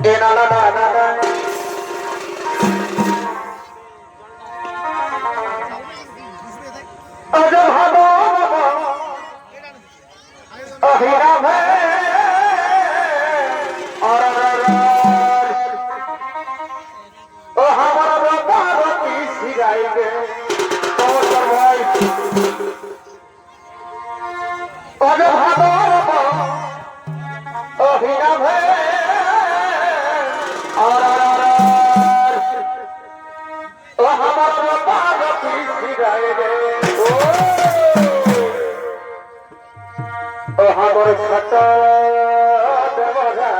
এ না না না না দেবরা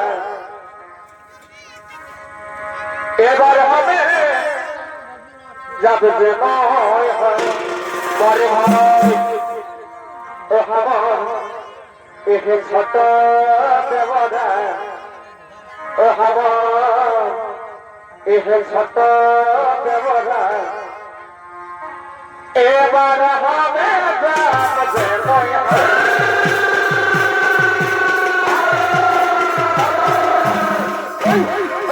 এবার হবে যাবে যে নয় হয় ও আমার এহে ছোট দেবরা ও আমার এহে ছোট দেবরা এবার হবে যাবে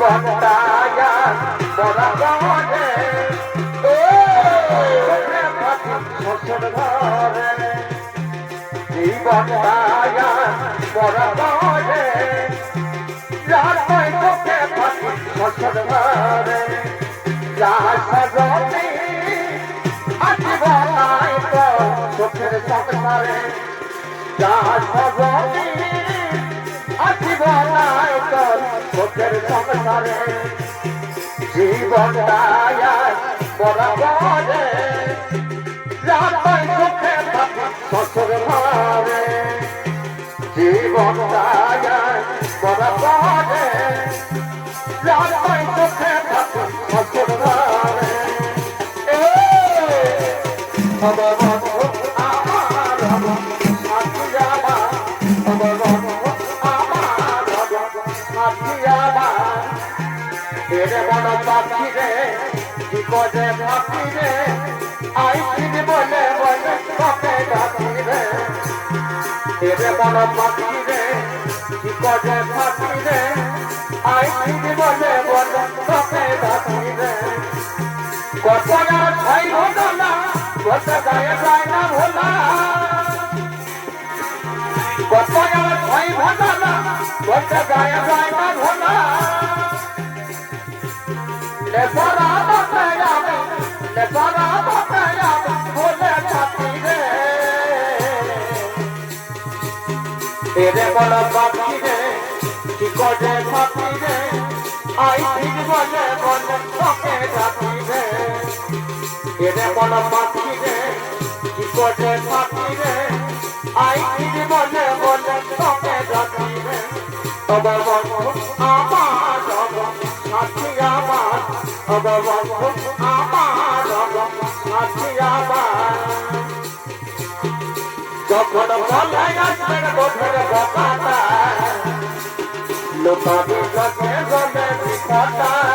জীবন দায়া বড় বড় গনে যাই সুখে থাকি শ্বশুর ঘরে যা সজনী আজীব নাই তো সুখের সংসারে যা সজনী আজীব নাই সুখের জীবন দায়ার বরাবরে যাতাই সুখে থাকি শ্বশুর ঘরে জীবন দায়ার বরাবরে যাতাই সুখে থাকি শ্বশুর বন্ধু আমার এরে পাখি রে কি করে পাখি রে আইসিন বলে বলে কপে ডাকি রে এরে মন পাখি রে কি করে পাখি রে আইসিন বলে বলে কপে ডাকি রে কত আর হতো না কত গায়ে যায় না ভোলা কত আর ভাই হতো না গায়ে যায় না tere bala baki re ki koje chati re ai thik bole bole toke chati re tere bala baki re ki koje chati re ai thik bole bole toke chati re তবে বন্ধু আমার সাথী আমার তবে বন্ধু আমার সাথী আমার যখন বলে বিপদটা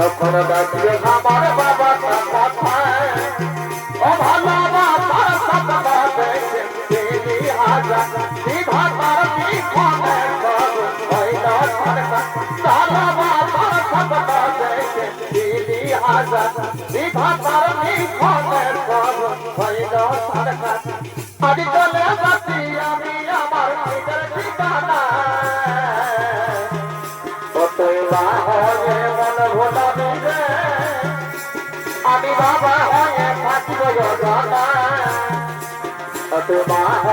যখন দেখবে আমার বাবা কথা ও ভালো বাবার সাথে দেখে দিদি হাজার বিধা তার বিখনে করু হইল সরকার ভালো সরকার আদি চলে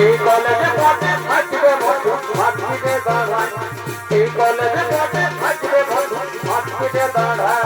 এই কলেজে পথে থাকবে বন্ধু ভাবছিবে দাঁড়ায় এই কলেজে পথে থাকবে বন্ধু ভাবছিবে দাঁড়ায়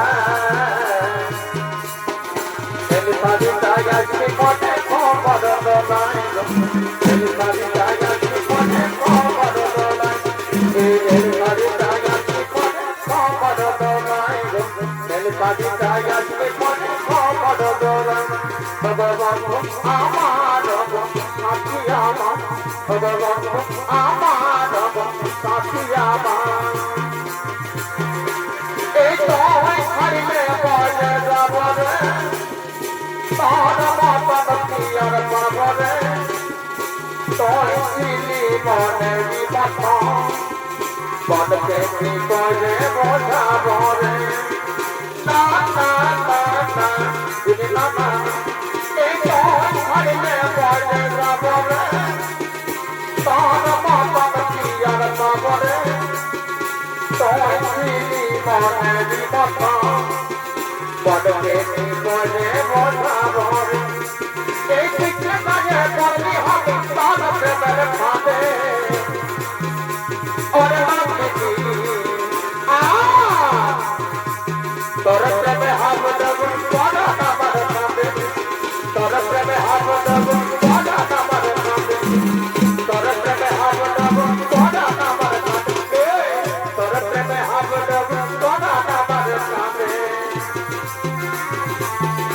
মনে বিপদ পদকে কি করে বোঝাবো Thank you.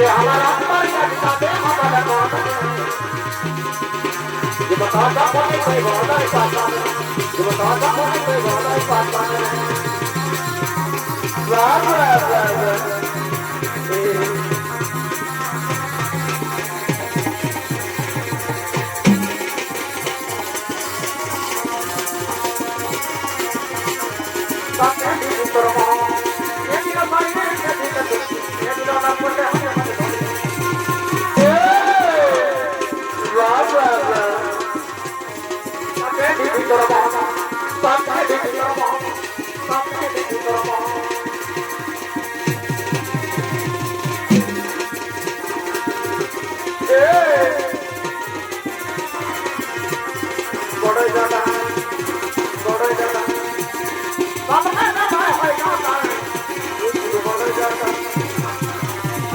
Love, love, love.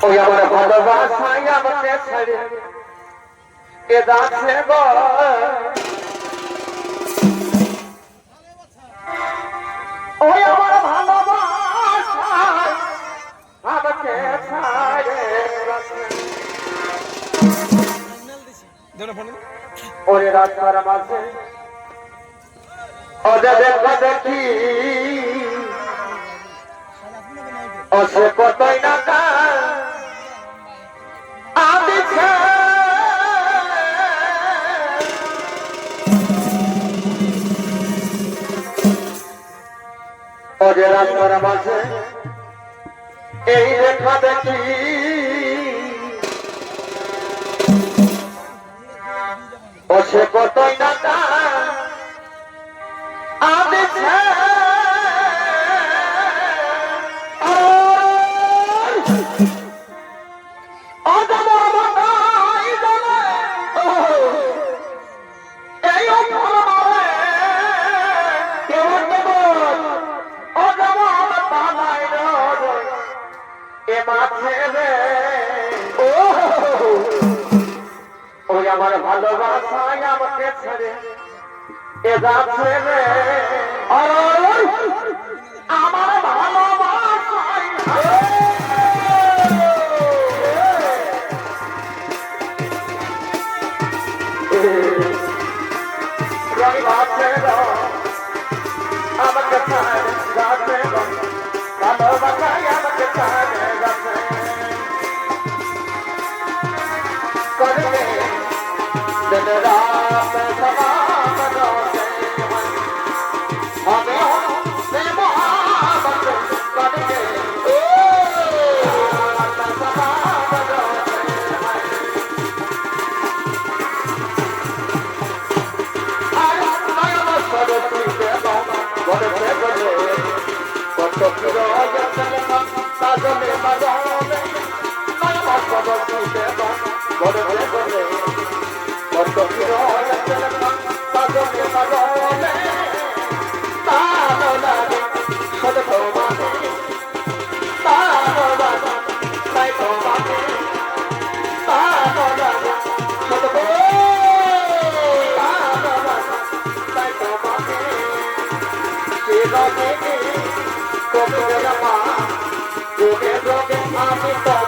ওই আমার ভালোবাসাই আমাকে ছেড়ে এ যাচ্ছে গো ওই আমার ভালোবাসাই আমাকে ছেড়ে ওরে রাস্তার মাঝে ওদের দেখা দেখি ও সে কতই না ওদের রাস্তার মাঝে এই দেখা দেখি ও সে কতই না কার ওই আমার ভালোবাসায় আমাকে ছেড়ে এ যাচ্ছে রে আমার ভালোবাসায় রে আমাকে ছেড়ে যাচ্ছে রে ভালোবাসায় আমাকে ছেড়ে যাচ্ছে আমি তো